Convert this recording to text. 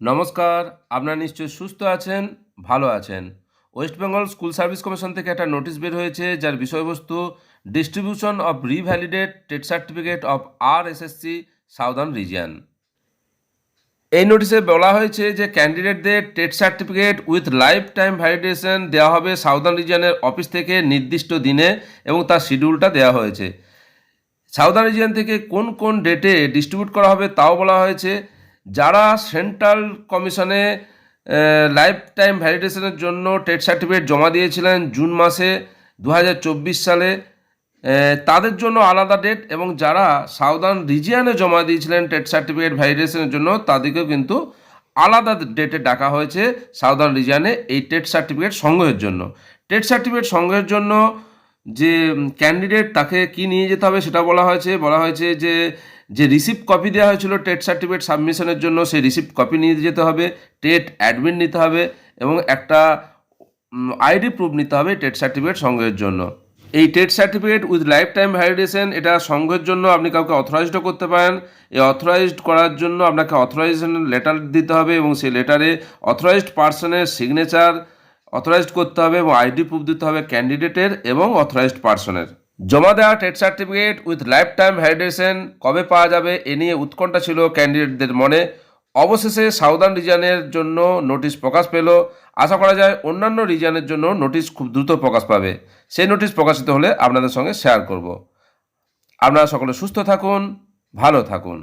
নমস্কার, আপনারা নিশ্চয়ই সুস্থ আছেন, ভালো আছেন। West Bengal school service commission থেকে একটা নোটিশ বের হয়েছে, যার বিষয়বস্তু distribution of revalidate TET certificate of R SSC southern region. এই নোটিশে বলা হয়েছে যে ক্যান্ডিডেটদের TET certificate with lifetime validation দেওয়া হবে সাউদার্ন রিজিয়নের অফিস থেকে নির্দিষ্ট দিনে এবং তার শিডিউলটা দেওয়া হয়েছে। সাউদার্ন রিজিয়ান থেকে কোন কোন ডেটে ডিস্ট্রিবিউট করা হবে তাও বলা হয়েছে। যারা সেন্ট্রাল কমিশনে লাইফ টাইম ভ্যালিডেশনের জন্য টেট সার্টিফিকেট জমা দিয়েছিলেন জুন মাসে দু হাজার চব্বিশ সালে তাদের জন্য আলাদা ডেট এবং যারা সাউদার্ন রিজিয়ানে জমা দিয়েছিলেন টেট সার্টিফিকেট ভ্যালিডেশনের জন্য, তাদেরকেও কিন্তু আলাদা ডেটে ডাকা হয়েছে সাউদার্ন রিজিয়নে এই টেট সার্টিফিকেট সংগ্রহের জন্য। টেট সার্টিফিকেট সংগ্রহের জন্য যে ক্যান্ডিডেট তাকে কি নিয়ে যেতে হবে সেটা বলা হয়েছে। বলা হয়েছে যে যে রিসিপ্ট কপি দেওয়া হয়েছিল টেট সার্টিফিকেট সাবমিশনের জন্য, সেই রিসিপ্ট কপি নিয়ে যেতে হবে টেট অ্যাডমিট নিতে হবে এবং একটা আইডি প্রুফ নিতে হবে টেট সার্টিফিকেট সংগ্রহের জন্য। এই TET certificate with lifetime validation এটা সংগ্রহের জন্য আপনি কাউকে অথরাইজডও করতে পারেন। এই অথরাইজড করার জন্য আপনাকে অথরাইজেশন লেটার দিতে হবে এবং সেই লেটারে অথরাইজড পার্সনের সিগনেচার অথরাইজড করতে হবে এবং আইডি প্রুফ দিতে হবে ক্যান্ডিডেটের এবং অথরাইজড পার্সনের জমা দেওয়া TET certificate with lifetime validation কবে পাওয়া যাবে এ নিয়ে উৎকণ্ঠা ছিল ক্যান্ডিডেটদের মনে। অবশেষে সাউদার্ন রিজনের জন্য নোটিশ প্রকাশ পেল। আশা করা যায় অন্যান্য রিজনের জন্য নোটিশ খুব দ্রুত প্রকাশ পাবে। সেই নোটিশ প্রকাশিত হলে আপনাদের সঙ্গে শেয়ার করব। আপনারা সকলে সুস্থ থাকুন, ভালো থাকুন।